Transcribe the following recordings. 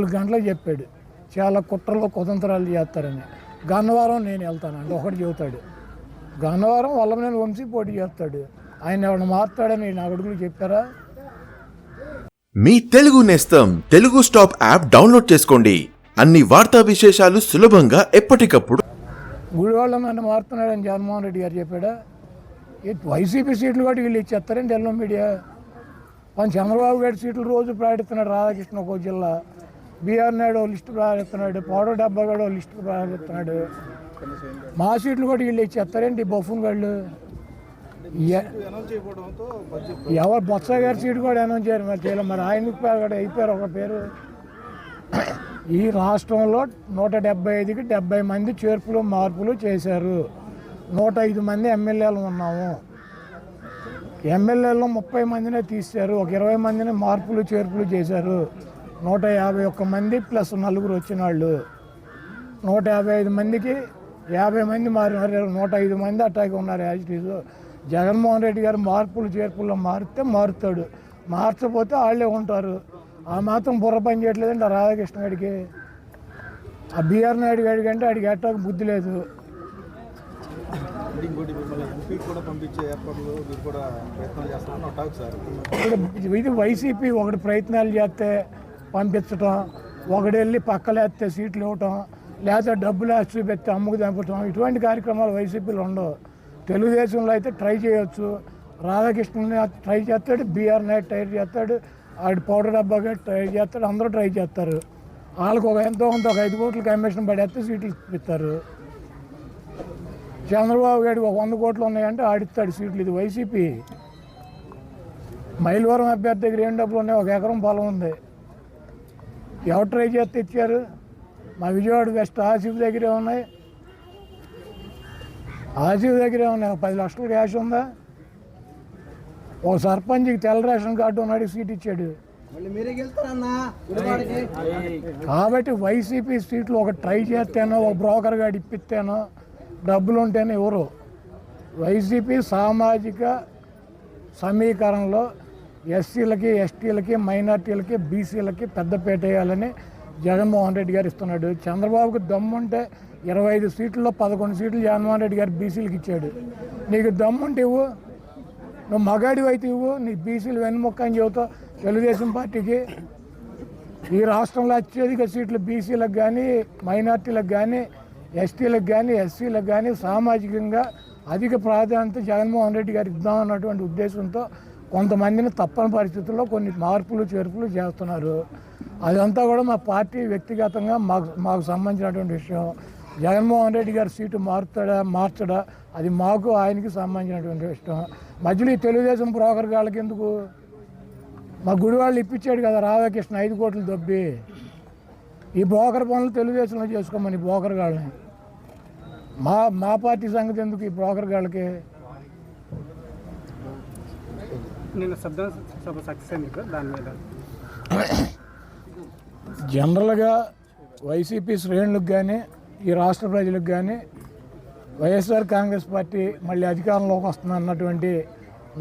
నాలుగు గంటలకు చెప్పాడు. చాలా కుట్రలు కుతంత్రాలు చేస్తారని. గన్నవరం నేను వెళ్తానండి ఒకటి చెబుతాడు. గన్నవరం వల్లమనేని వంశీ పోటీ చేస్తాడు. ఆయన ఎవరిని మారుతాడని నా అడుగులు చెప్పారా? మీ తెలుగు నేస్తం తెలుగు స్టాప్ యాప్ డౌన్లోడ్ చేసుకోండి. అన్ని వార్తా విశేషాలు సులభంగా ఎప్పటికప్పుడు గుడివాళ్ళ నన్ను మారుతున్నాడని జగన్మోహన్ రెడ్డి గారు చెప్పాడా? వైసీపీ సీట్లు కూడా వీళ్ళు ఇచ్చేస్తారండి ఎల్లో మీడియా. పని చంద్రబాబు గారి సీట్లు రోజు ప్రకటిస్తున్నాడు రాధాకృష్ణ ఒక జిల్లా. బీఆర్ నాయుడు లిస్టు ప్రకటిస్తున్నాడు పౌడర్ డబ్బా కూడా లిస్టు ప్రకటిస్తున్నాడు మా సీట్లు కూడా వీళ్ళు ఇచ్చేస్తారండి బొఫున్ వాళ్ళు? ఎవరు బొత్స గారి సీటు కూడా అనౌన్స్ చేయరు మరి చేయలేదు మరి ఆయన కూడా అయిపోయారు ఒక పేరు. ఈ రాష్ట్రంలో నూట డెబ్బై ఐదుకి డెబ్బై మంది చేర్పులు మార్పులు చేశారు. నూట ఐదు మంది ఎమ్మెల్యేలు ఉన్నాము. ఎమ్మెల్యేలో ముప్పై మందినే తీశారు ఒక ఇరవై మందిని మార్పులు చేర్పులు చేశారు. నూట యాభై ఒక్క మంది ప్లస్ నలుగురు వచ్చిన వాళ్ళు నూట యాభై ఐదు మందికి యాభై మంది మారినారు. నూట ఐదు మంది అట్టాగే ఉన్నారు as it is. Jaganmohan Reddy గారు మార్పులు చేర్పుల్లో మారితే మారుతాడు. మార్చకపోతే వాళ్ళే ఉంటారు. ఆ మాత్రం బుర్ర పని చేయట్లేదండి ఆ రాధాకృష్ణ గారికి ఆ బిఆర్ నాయుడు గారికి అంటే ఆడికి ఎట్టాక బుద్ధి లేదు. ఇది వైసీపీ ఒకటి ప్రయత్నాలు చేస్తే పంపించటం ఒకడెళ్ళి వెళ్ళి పక్కలేస్తే సీట్లు ఇవ్వటం లేదా డబ్బులు వేసి చూపెట్టి అమ్ముకు చంపటం ఇటువంటి కార్యక్రమాలు వైసీపీలో ఉండవు. తెలుగుదేశంలో అయితే ట్రై చేయొచ్చు. రాధాకృష్ణుని ట్రై చేస్తాడు బీఆర్ నాయుడు ట్రై చేస్తాడు ఆడి పౌడర్ డబ్బాగా ట్రై చేస్తాడు అందరూ ట్రై చేస్తారు. వాళ్ళకి ఒక ఎంతో కొంత ఒక ఐదు కోట్ల కమిషన్ పడేస్తే సీట్లు ఇస్తారు చంద్రబాబు గారికి ఒక వంద కోట్లు ఉన్నాయంటే ఆడిస్తాడు సీట్లు. ఇది వైసీపీ. మైలవరం అభ్యర్థి దగ్గర ఏం డబ్బులు ఉన్నాయి? ఒక ఎకరం పొలం ఉంది. ఎవరు ట్రై చేస్తే ఇచ్చారు? మా విజయవాడ వెస్ట్ ఆసిఫ్ దగ్గరే ఉన్నాయి. ఆసిఫ్ దగ్గరే ఉన్నాయి. పది లక్షల క్యాష్ ఉందా? ఒక సర్పంచ్కి తెల్ల రేషన్ కార్డు ఉన్నాడు సీట్ ఇచ్చాడు. కాబట్టి వైసీపీ సీట్లు ఒక ట్రై చేస్తేనో ఒక బ్రోకర్ గాడు ఇప్పిస్తేనో డబ్బులు ఉంటేనే ఎవరు? వైసీపీ సామాజిక సమీకరణలో ఎస్సీలకి ఎస్టీలకి మైనార్టీలకి బీసీలకి పెద్దపేట వేయాలని జగన్మోహన్ రెడ్డి గారు ఇస్తున్నాడు. చంద్రబాబుకి దమ్ముంటే ఇరవై ఐదు సీట్లలో పదకొండు సీట్లు జగన్మోహన్ రెడ్డి గారు బీసీలకు ఇచ్చాడు. నీకు దమ్ముంటే ఇవ్వు నువ్వు మగాడి అయితే ఇవ్వు నీ బీసీలు వెన్నుముక్క అని చెబుతావు తెలుగుదేశం పార్టీకి. ఈ రాష్ట్రంలో అత్యధిక సీట్లు బీసీలకు కానీ మైనార్టీలకు కానీ ఎస్టీలకు కానీ ఎస్సీలకు కానీ సామాజికంగా అధిక ప్రాధాన్యత జగన్మోహన్ రెడ్డి గారు ఇద్దామన్నటువంటి ఉద్దేశంతో కొంతమందిని తప్పని పరిస్థితుల్లో కొన్ని మార్పులు చేర్పులు చేస్తున్నారు. అదంతా కూడా మా పార్టీ వ్యక్తిగతంగా మాకు మాకు సంబంధించినటువంటి విషయం. జగన్మోహన్ రెడ్డి గారి సీటు మారుతాడా మార్చడా? అది మాకు ఆయనకి సంబంధించినటువంటి విషయం. మధ్యలో ఈ తెలుగుదేశం బ్రోకర్ గాళ్ళకి ఎందుకు? మా గుడి వాళ్ళు ఇప్పించాడు కదా రాధాకృష్ణ ఐదు కోట్లు దొబ్బి. ఈ బ్రోకర్ పనులు తెలుగుదేశంలో చేసుకోమని బ్రోకర్ గాళ్ళని. మా మా పార్టీ సంగతి ఎందుకు ఈ బ్రోకర్ గాళ్ళకి? నిన్న శబ్దం సభ సక్సెస్ అయింది దాని మీద. జనరల్గా వైసీపీ శ్రేణులకు కానీ ఈ రాష్ట్ర ప్రజలకు కానీ వైఎస్ఆర్ కాంగ్రెస్ పార్టీ మళ్ళీ అధికారంలోకి వస్తుంది అన్నటువంటి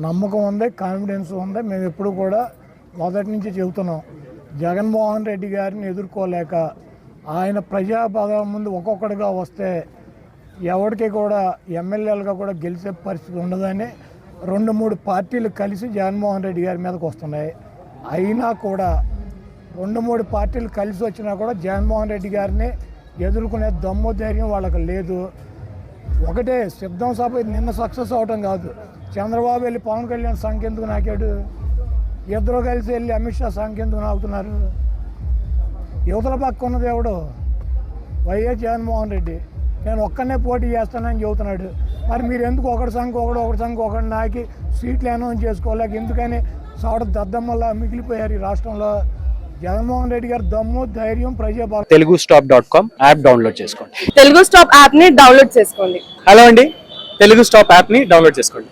నమ్మకం ఉంది కాన్ఫిడెన్స్ ఉంది. మేము ఎప్పుడు కూడా మొదటి నుంచి చెబుతున్నాం జగన్మోహన్ రెడ్డి గారిని ఎదుర్కోలేక ఆయన ప్రజాపదం ముందు ఒక్కొక్కడిగా వస్తే ఎవరికి కూడా ఎమ్మెల్యేలుగా కూడా గెలిచే పరిస్థితి ఉండదని రెండు మూడు పార్టీలు కలిసి జగన్మోహన్ రెడ్డి గారి మీదకి వస్తున్నాయి. అయినా కూడా రెండు మూడు పార్టీలు కలిసి వచ్చినా కూడా జగన్మోహన్ రెడ్డి గారిని ఎదుర్కొనే దమ్ము ధైర్యం వాళ్ళకి లేదు. ఒకటే సిద్ధం సభ నిన్న సక్సెస్ అవటం కాదు. చంద్రబాబు వెళ్ళి పవన్ కళ్యాణ్ సంఖ్య ఎందుకు నాకాడు? ఇద్దరు కలిసి వెళ్ళి అమిత్ షా సంఖ్య ఎందుకు నాకుతున్నారు? యువతల పక్క ఉన్నది ఎవడు? వైఎస్ జగన్మోహన్ రెడ్డి. నేను ఒక్కనే పోటీ చేస్తానని చెబుతున్నాడు. మరి మీరు ఎందుకు ఒకటి సంఖ్య ఒకడు ఒకటి సంఖ్య ఒకటి నాకి సీట్లు అనౌన్స్ చేసుకోలేక ఎందుకని సవడ దద్దమ్మల్లా మిగిలిపోయారు ఈ రాష్ట్రంలో? జగన్మోహన్ రెడ్డి గారు దమ్ము ధైర్యం ప్రజాబలం. Telugu stop dot com app download చేసుకోండి. తెలుగు స్టాప్ యాప్ని డౌన్లోడ్ చేసుకోండి. హలో అండి తెలుగు స్టాప్ యాప్ని డౌన్లోడ్ చేసుకోండి.